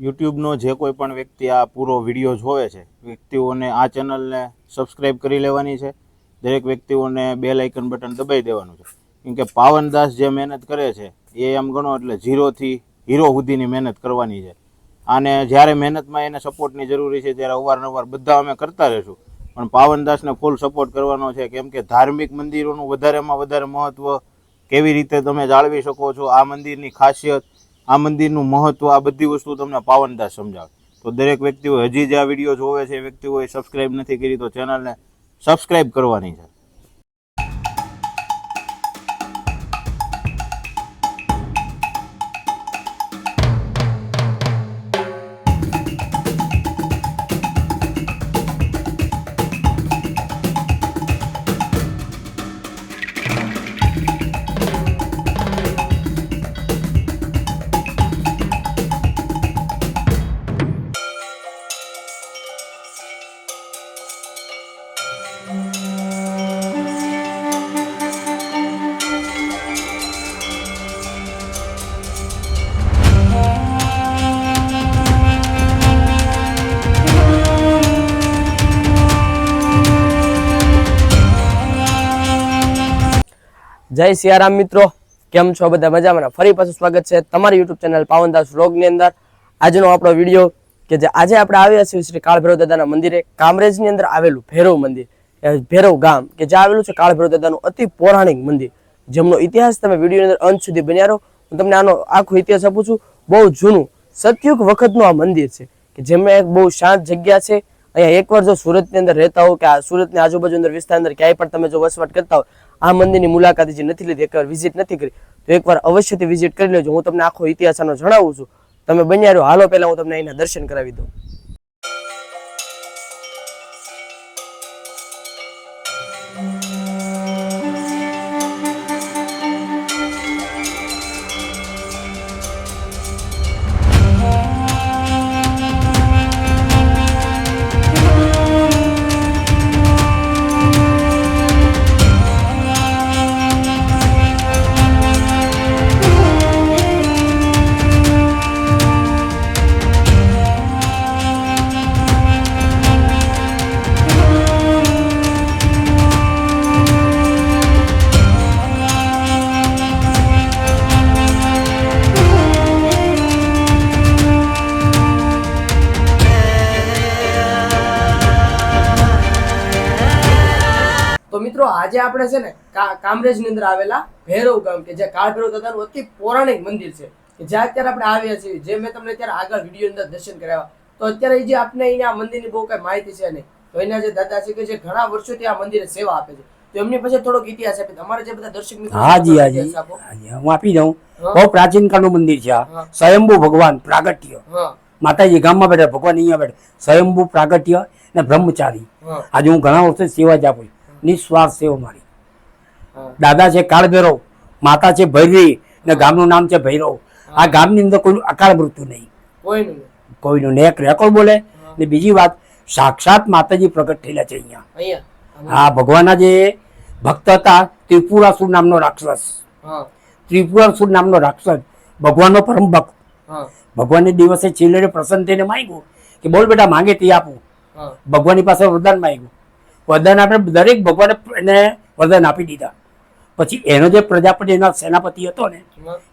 યુટ્યુબનો જે કોઈ પણ વ્યક્તિ આ પૂરો વીડિયો જોવે છે, વ્યક્તિઓને આ ચેનલને સબસ્ક્રાઈબ કરી લેવાની છે. દરેક વ્યક્તિઓને બે લાઇકન બટન દબાઈ દેવાનું છે. કેમ કે પાવનદાસ જે મહેનત કરે છે, એ એમ ગણો એટલે ઝીરોથી હીરો સુધીની મહેનત કરવાની છે. અને જ્યારે મહેનતમાં એને સપોર્ટની જરૂરી છે, ત્યારે અવારનવાર બધા અમે કરતા રહીશું. પણ પાવનદાસને ફૂલ સપોર્ટ કરવાનો છે, કેમ કે ધાર્મિક મંદિરોનું વધારેમાં વધારે મહત્ત્વ કેવી રીતે તમે જાળવી શકો છો, આ મંદિરની ખાસિયત આ મંદિરનું મહત્વ, આ બધી વસ્તુ તમને પાવનદાસ સમજાવે. તો દરેક વ્યક્તિઓ હજી જે આ વીડિયો જોવે છે, એ વ્યક્તિઓએ સબસ્ક્રાઈબ નથી કરી, તો ચેનલને સબસ્ક્રાઈબ કરવાની છે. જય સિયારામ મિત્રો. કેમ છો બધા મજામાં? ફરી પાછું સ્વાગત છે તમારી યુટ્યુબ ચેનલ પાવનદાસ વ્લોગની અંદર. આજનો આપણો વીડિયો કે જે આજે આપણે આવ્યા છીએ શ્રી કાળભૈરવ દાદાના મંદિરે, કામરેજની અંદર આવેલું ભૈરવ મંદિર ભૈરવ ગામ, કે જે આવેલું છે કાળભૈરવ દાદાનું અતિ પૌરાણિક મંદિર. જેમનો ઇતિહાસ તમે વિડીયોની અંદર અંત સુધી બન્યા રહો. હું તમને આનો આખો ઇતિહાસ આપું છું. બહુ જૂનું, સતયુગ વખતનું આ મંદિર છે, કે જેમાં એક બહુ શાંત જગ્યા છે. અહીંયા એકવાર જો સુરતની અંદર રહેતા હો કે આ સુરતની આજુબાજુ અંદર વિસ્તાર અંદર ક્યાંય પણ તમે જો વસવાટ કરતા હો, આ મંદિરની મુલાકાત જે નથી લીધી. એકવાર વિઝિટ નથી કરી. તો એકવાર અવશ્યથી વિઝિટ કરી લેજો. હું તમને આખો ઇતિહાસ આનો જણાવું છું. તમે બન્યા રહ્યો હાલો, પહેલાં હું તમને અહીંના દર્શન કરાવી દઉં. તો મિત્રો આજે આપણે છે ને કામરેજ કામરેજની અંદર આવેલા ભૈરવ ગામ કે જે કાળભૈરવ દાદાનું અતિ પૌરાણિક મંદિર છે કે જ્યાં અત્યારે આપણે આવ્યા છીએ જે મેં તમને અત્યારે આગળ વીડિયો અંદર દર્શન કરાવ્યા. તો અત્યારે જે આપણે અહીંયા મંદિરની બહુ કઈ માહિતી છે નહીં તો એના જે દાદા છે કે જે ઘણા વર્ષોથી આ મંદિરે સેવા આપે છે. તો એમની પાસે થોડોક ઇતિહાસ આપે. તમારે જે બધા દર્શક મિત્રો હાજી હાજી. હું આપી દઉં. બહુ પ્રાચીન કાળનું મંદિર છે આ સ્વયંભુ ભગવાન પ્રાગટ્ય. માતાજી ગામમાં બેઠા ભગવાન અહીંયા બેઠા. સ્વયંભુ પ્રાગટ્ય ને બ્રહ્મચારી. આજે હું ઘણા વર્ષે સેવા જ આપું છું. નિસ્વાર્થ સેવા મારી દાદા છે કાળભૈરવ માતા છે ભૈરવી ને ગામનું નામ છે ભૈરવ. આ ગામની અંદર કોઈ અકાળ મૃત્યુ નહીં. કોઈનું નેક ને એક રેકોર્ડ બોલે ને બીજી વાત સાક્ષાત માતાજી પ્રગટ થયેલા છે અહીંયા. હા આ ભગવાનના જે ભક્ત હતા ત્રિપુરાસુર નામનો રાક્ષસ. ત્રિપુરાસુર નામનો રાક્ષસ ભગવાનનો પરમ ભક્ત. ભગવાનને દિવસે છેલ્લે પ્રસન્ન થઈને માંગ્યું કે બોલ બેટા માંગે તે આપું. ભગવાનની પાસે વરદાન માંગ્યું. વરદાન આપણે દરેક ભગવાને એને વરદાન આપી દીધા. પછી એનો જે પ્રજાપતિ એના સેનાપતિ હતો ને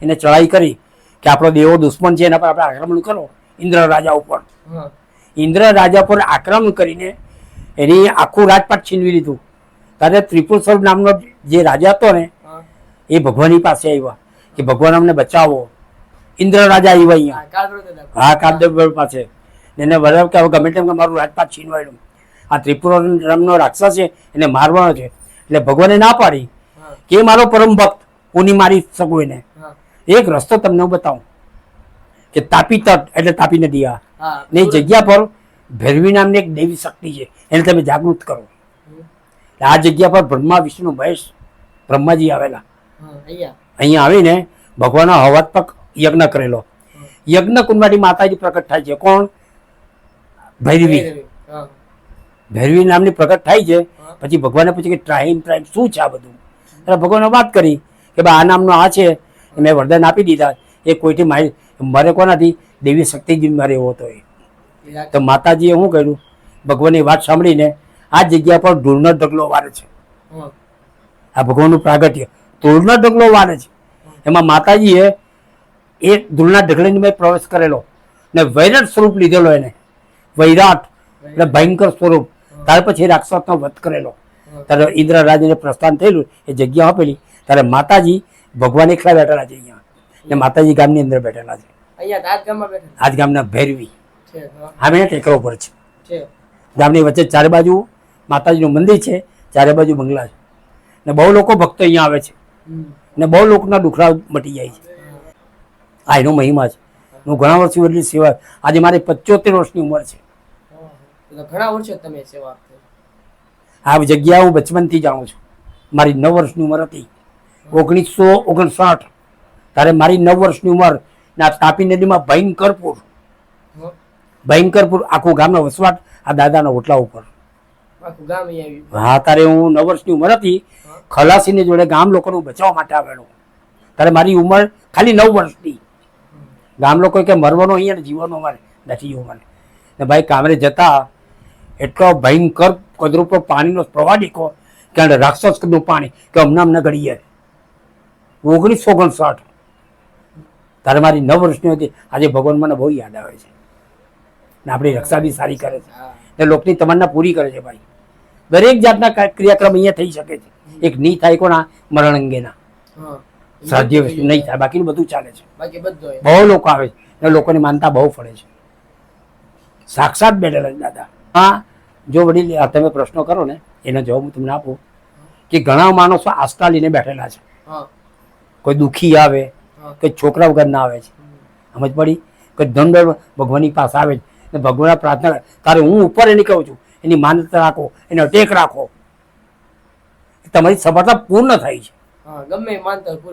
એને ચડાઈ કરી કે આપણો દેવો દુશ્મન છે એના પર આપણે આક્રમણ કરો ઇન્દ્ર રાજા ઉપર. ઇન્દ્ર રાજા પર આક્રમણ કરીને એની આખું રાજપાટ છીનવી લીધું. ત્યારે ત્રિપુર સ્વરૂપ નામનો જે રાજા હતો ને એ ભગવાનની પાસે આવ્યા કે ભગવાન અમને બચાવો. ઇન્દ્ર રાજા આવ્યા અહીંયા. હા કામદેવ પાસે. એને બરાબર કે હવે ગમે તેમ મારું રાજપાટ છીનવાયેલું. આ ત્રિપુરાનો રાક્ષસ છે એને મારવાનો છે. એટલે ભગવાને ના પાડી કે મારો પરમ ભક્ત નહીં મારી શકું એને? એક રસ્તો તમને હું બતાવું. કે તાપી તટ એટલે તાપી નદી આ. ને જગ્યા પર ભૈરવી નામની એક દેવી શક્તિ છે એને તમે જાગૃત કરો. આ જગ્યા પર બ્રહ્મા વિષ્ણુ મહેશ બ્રહ્માજી આવેલા. અહીંયા. આવીને ભગવાનનો હવાત્મક યજ્ઞ કરેલો. યજ્ઞ કુંડમાંથી માતાજી પ્રકટ થાય છે. કોણ? ભૈરવી. ભૈરવી નામની પ્રગટ થાય છે, પછી ભગવાને પૂછ્યું કે ટ્રાઇમ ટ્રાઇમ શું છે આ બધું? એટલે ભગવાને વાત કરી કે ભાઈ આ નામનો આ છે, એ મેં વરદાન આપી દીધા, એ કોઈથી માહિતી મારે કોનાથી દેવી શક્તિજી મારે એવો હતો એ. તો માતાજીએ શું કર્યું? ભગવાનની વાત સાંભળીને આ જગ્યા પર ધૂળનો ઢગલો વારે છે. આ ભગવાનનું પ્રાગટ્ય, ધૂળનો ઢગલો વારે છે. એમાં માતાજીએ એ ધૂળના ઢગલાની મેં પ્રવેશ કરેલો ને વૈરાટ સ્વરૂપ લીધેલો એને. વૈરાટ, એટલે ભયંકર સ્વરૂપ. ત્યાર પછી રાક્ષસનો વધ કરેલો. ત્યારે ઇન્દ્ર રાજને પ્રસ્થાન થયેલું એ જગ્યા આપેલી ત્યારે માતાજી ભગવાન એકલા બેઠેલા છે અહીંયા. ને માતાજી ગામની અંદર બેઠેલા છે. આજ ગામના ભૈરવી. આમે ટેકરો પર છે. ગામની વચ્ચે ચારે બાજુ માતાજીનું મંદિર છે ચારે બાજુ બંગલા છે. ને બહુ લોકો ભક્તો અહીંયા આવે છે. ને બહુ લોકોના દુખડા મટી જાય છે. આ એનો મહિમા છે. હું ઘણા વર્ષથી એટલી સેવા આજે મારી પંચોતેર વર્ષની ઉંમર છે. ઘણા વર્ષો તમે સેવા આપી આ જગ્યા હું બચપનથી જાણું છું. મારી નવ વર્ષની ઉંમર હતી. ઓગણીસો ઓગણસાઠ. ત્યારે મારી નવ વર્ષની ઉંમર ના તાપી નદીમાં ભયંકરપુર. ભયંકરપુર આખું ગામનો વસવાટ આ દાદાના ઓટલા ઉપર. હા તારે હું નવ વર્ષની ઉંમર હતી. ખલાસીની જોડે ગામ લોકોનું બચાવવા માટે આવેલો. ત્યારે મારી ઉંમર ખાલી નવ વર્ષની. ગામ લોકો કે મરવાનો અહીંયા જીવવાનો અમારે. નથી અમારે. ને ભાઈ કામરે જતા એટલો ભયંકર કદરૂપો પાણીનો પ્રવાહ દીખો કે રાક્ષસ રાક્ષસનું પાણી કે અમને અમને ઘડીએ. ઓગણીસો ઓગણસાઠ. તારે મારી નવ વર્ષની હતી. આજે ભગવાન મને બહુ યાદ આવે છે. ને આપણી રક્ષા બી સારી કરે છે. ને લોકની તમન્ના પૂરી કરે છે ભાઈ. દરેક જાતના ક્રિયાક્રમ અહીંયા થઈ શકે છે. એક નહીં થાય કોના મરણ અંગેના. સાધ્ય વસ્તુ નહીં થાય. બાકીનું બધું ચાલે છે. બાકી બહુ લોકો આવે છે. ને લોકોની માનતા બહુ ફળે છે. સાક્ષાત બેઠેલા દાદા. હા જો વડીલ આ તમે પ્રશ્નો કરો ને એનો જવાબ હું તમને આપું કે ઘણા માણસો આસ્થા લઈને બેઠેલા છે. કોઈ દુઃખી આવે કોઈ છોકરા વગર ના આવે છે. સમજ પડી? કોઈ ધન દળ ભગવાનની પાસે આવે છે. ને ભગવાન પ્રાર્થના કરે. તારે હું ઉપર એની કહું છું એની માન્યતા રાખો એને અટેક રાખો. તમારી સફળતા પૂર્ણ થાય છે. ગમે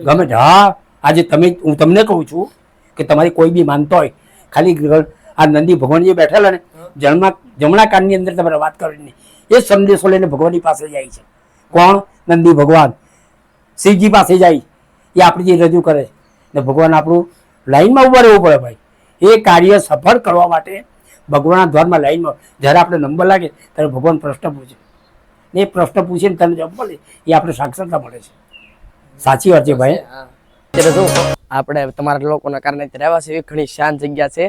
ગમે હા આજે તમે હું તમને કહું છું કે તમારી કોઈ બી માનતો હોય ખાલી આ નંદી ભગવાન જે બેઠેલા ને જમણા જમણા કાનની અંદર તમારે વાત કરીને એ સંદેશો લઈને ભગવાનની પાસે જાય છે. કોણ? નંદી ભગવાન. શિવજી પાસે જાય. એ આપણે જે રજૂ કરે. ને ભગવાન આપણું લાઈનમાં ઊભા રહેવું પડે ભાઈ. એ કાર્ય સફળ કરવા માટે ભગવાનના દ્વારમાં લાઈનમાં જ્યારે આપણે નંબર લાગે ત્યારે ભગવાન પ્રશ્ન પૂછે. એ પ્રશ્ન પૂછીને તને જવાબ મળે. એ આપણે સાક્ષરતા મળે છે. સાચી વાત છે ભાઈ. આપણે તમારા લોકોના કારણે રહેવાસી. ઘણી શાંત જગ્યા છે.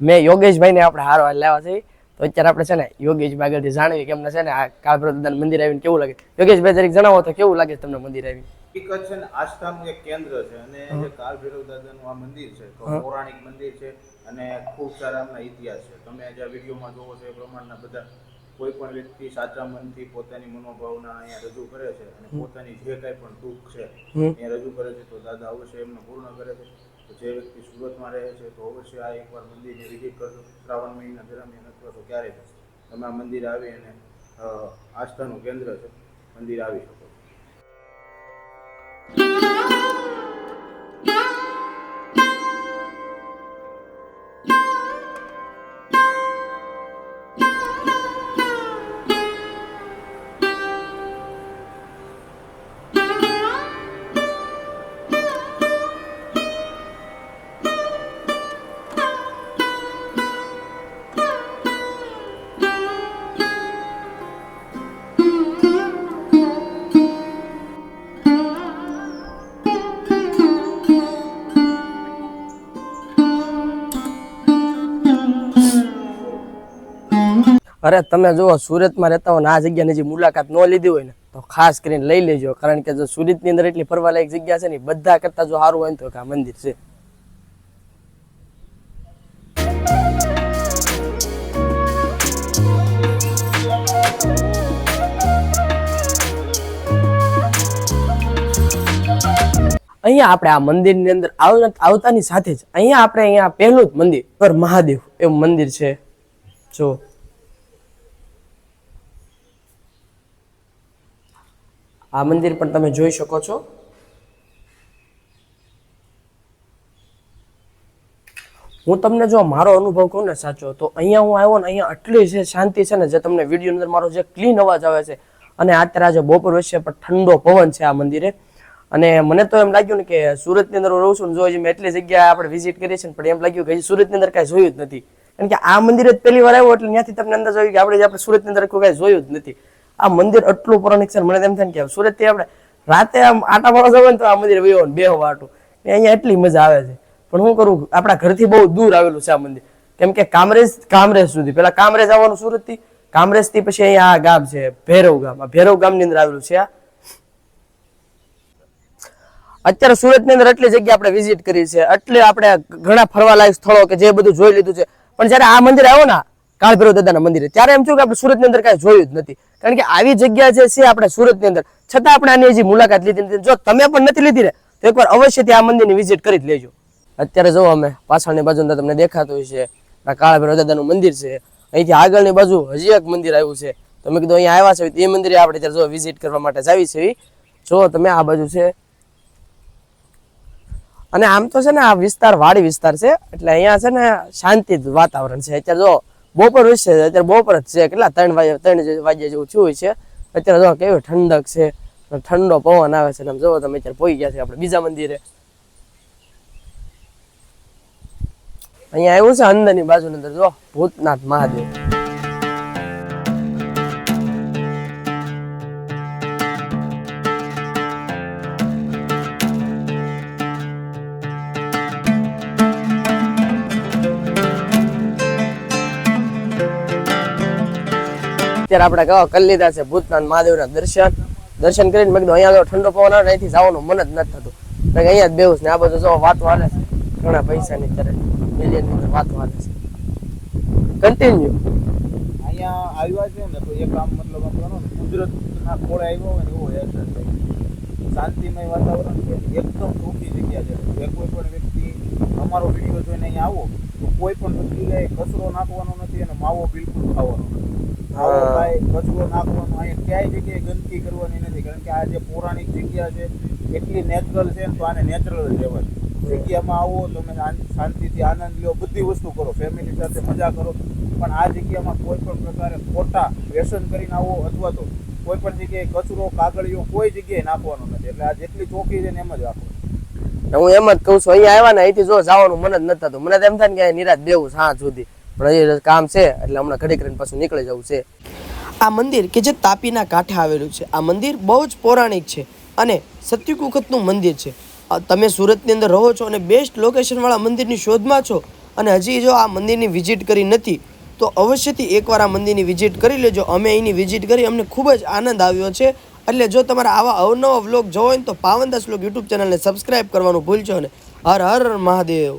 મેં યોગેશભાઈને આપણે હારો લેવા છે. તો અત્યારે આપણે છે ને યોગેશભાઈ આગળથી જાણવી કે એમને છે ને આ કાળભૈરવ મંદિર આવીને કેવું લાગે? યોગેશભાઈ જરીક જણાવો તો કેવું લાગે તમને મંદિર આવી હકીકત છે ને આસ્થાનું એક કેન્દ્ર છે અને જે કાલભૈરવ દાદાનું આ મંદિર છે તો પૌરાણિક મંદિર છે અને ખૂબ સારા એમના ઇતિહાસ છે. તમે જે વિડીયોમાં જોવો છો એ પ્રમાણના બધા કોઈ પણ વ્યક્તિ સાચા મનથી પોતાની મનોભાવના અહીંયા રજૂ કરે છે અને પોતાની જે કાંઈ પણ દુઃખ છે એ રજૂ કરે છે તો દાદા અવશ્ય એમને પૂર્ણ કરે છે. જે વ્યક્તિ સુરતમાં રહે છે, તો અવશ્ય આ એકવાર મંદિરની વિઝિટ કરજો. શ્રાવણ મહિના દરમિયાન અથવા તો ક્યારેય તમે આ મંદિર આવી અને આસ્થાનું કેન્દ્ર છે, મંદિર આવી શકો. અરે તમે જુઓ સુરતમાં રહેતા હોય ને, આ જગ્યાની જે મુલાકાત ન લીધી હોય ને, તો ખાસ કરીને લઈ લેજો. કારણ કે જો સુરતની અંદર એટલી ફરવાલાયક જગ્યા છે ને બધા કરતા જો સારું હોય ને, તો આ મંદિર છે. અહીંયા આપણે આ મંદિરની અંદર આવતાની સાથે જ, અહીંયા આપણે અહીંયા પહેલું જ મંદિર પર મહાદેવ, એવું મંદિર છે. જો. આ મંદિર પણ તમે જોઈ શકો છો. હું તમને જો મારો અનુભવ કહું ને સાચો, તો અહીંયા હું આવ્યો ને અહીંયા આટલી જે શાંતિ છે ને જે તમને વીડિયો અંદર મારો જે ક્લીન અવાજ આવે છે, અને અત્યારે આજે બપોર વચ્ચે પણ ઠંડો પવન છે આ મંદિરે. અને મને તો એમ લાગ્યું ને કે સુરતની અંદર રહું છું ને જો મેં એટલી જગ્યાએ આપણે વિઝિટ કરી છે ને, પણ એમ લાગ્યું કે સુરતની અંદર કાંઈ જોયું જ નથી. કારણ કે આ મંદિર પહેલી વાર આવ્યો એટલે ત્યાંથી તમને અંદાજ જોયું કે આપણે આપણે સુરતની અંદર કોઈ કાંઈ જોયું જ નથી. આ મંદિર આટલું પૌરાણિક છે મને તો એમ થાય કે સુરતથી આપણે રાતે આમ આટા માણસ જવું ને તો આ મંદિર વયો બે બેહવા આટું. ને અહીંયા એટલી મજા આવે છે. પણ હું કરું, આપણા ઘરથી બહુ દૂર આવેલું છે આ મંદિર. કેમ કે કામરેજ કામરેજ સુધી. પેલા કામરેજ આવવાનું સુરતથી કામરેજથી પછી અહીંયા આ ગામ છે, ભૈરવ ગામ. આ ભૈરવ ગામની અંદર આવેલું છે આ. અત્યારે સુરતની અંદર એટલી જગ્યા આપણે વિઝિટ કરી છે. એટલે આપણે ઘણા ફરવાલાયક સ્થળો કે જે બધું જોઈ લીધું છે. પણ જ્યારે આ મંદિર આવ્યો ને કાળભૈરવ દાદાના મંદિરે. ત્યારે એમ થયું કે આપણે સુરતની અંદર કાંઈ જોયું જ નથી. કારણ કે આવી જગ્યા જે છે આપણે સુરતની અંદર, છતાં આપણે આની હજી મુલાકાત લીધી નથી. જો તમે પણ નથી લીધી ને, તો એકવાર અવશ્યથી આ મંદિરની વિઝિટ કરી જ લેજો. અત્યારે જો અમે પાછળની બાજુ અંદર તમને દેખાતું છે આ કાળભૈરવ દાદાનું મંદિર છે. અહીંથી આગળની બાજુ હજી એક મંદિર આવ્યું છે. તો મેં કીધું, અહીંયા આવ્યા છે. એ મંદિરે આપણે ત્યારે જો વિઝિટ કરવા માટે જાવી છે. જો તમે આ બાજુ છે. અને આમ તો છે ને, આ વિસ્તાર વાડી વિસ્તાર છે. એટલે અહીંયા છે ને શાંતિ વાતાવરણ છે. અત્યારે જો બપોર વિશે અત્યારે બપોર જ છે. કેટલા? ત્રણ વાગે ત્રણ વાગ્યા જેવું થયું છે. અત્યારે જો કેવી ઠંડક છે ઠંડો પવન આવે છે આમ જોવો તમે અત્યારે પોઈ ગયા છે આપણે બીજા મંદિરે. અહીંયા આવ્યું છે અંદરની બાજુની અંદર, જો ભૂતનાથ મહાદેવ. અત્યારે આપણે કહો કરી લીધા છે ભૂતનાથ મહાદેવના દર્શન. દર્શન કરીને મેં કીધું અહીંયા તો ઠંડો પવન આવે અહીંથી જવાનું મન જ નથી થતું. કારણ કે અહીંયા જ બેહું ને આ બધું જો વાતો હાલે છે. ઘણા પૈસાની અત્યારે મિલિયનની વાતો હાલે છે. કન્ટિન્યુ અહીંયા આવ્યા છે ને તો એક આમ મતલબ ને કુદરતના ખોળે આવ્યો હોય ને એવો અહેસાસ થાય શાંતિમય વાતાવરણ છે. એકદમ ચોખ્ખી જગ્યા છે. જે કોઈ પણ વ્યક્તિ અમારો વીડિયો જોઈને અહીંયા આવો, તો કોઈ પણ જગ્યાએ કચરો નાખવાનો નથી અને માવો બિલકુલ ખાવાનો નથી. હા. કાંઈ કચરો નાખવાનો અહીંયા ક્યાંય જગ્યાએ ગંદકી કરવાની નથી. કારણ કે આ જે પૌરાણિક જગ્યા છે એટલી નેચરલ છે ને તો આને નેચરલ જ રહેવાય જગ્યામાં આવો તમે શાંતિથી આનંદ લો બધી વસ્તુ કરો. ફેમિલી સાથે મજા કરો. પણ આ જગ્યામાં કોઈ પણ પ્રકારે ખોટા વ્યસન કરીને આવો અથવા તો કોઈ પણ જગ્યાએ કચરો કાગળિયો કોઈ જગ્યાએ નાખવાનો નથી. એટલે આ જેટલી ચોખ્ખી છે ને એમ જ રાખો. હું એમ જ કહું છું અહીંયા આવ્યા ને અહીંથી જો જવાનું મન જ નથી થતું. મને એમ થાય કે નિરાશ દેવું સાંજ સુધી. પણ કામ છે, એટલે હમણાં ઘડી કરીને પાછું નીકળી જવું છે. આ મંદિર કે જે તાપીના કાંઠે આવેલું છે, આ મંદિર બહુ જ પૌરાણિક છે અને સત્યુગ મંદિર છે. તમે સુરતની અંદર રહો છો અને બેસ્ટ લોકેશનવાળા મંદિરની શોધમાં છો અને હજી જો આ મંદિરની વિઝિટ કરી નથી, તો અવશ્યથી એકવાર આ મંદિરની વિઝિટ કરી લેજો. અમે અહીંની વિઝિટ કરી અમને ખૂબ જ આનંદ આવ્યો છે. એટલે જો તમારે આવા અવનવા વ્લોગ જોવો હોય તો પાવનદાસ વ્લોગ યુટ્યુબ ચેનલને સબસ્ક્રાઈબ કરવાનું ભૂલજો ને હર હર મહાદેવ.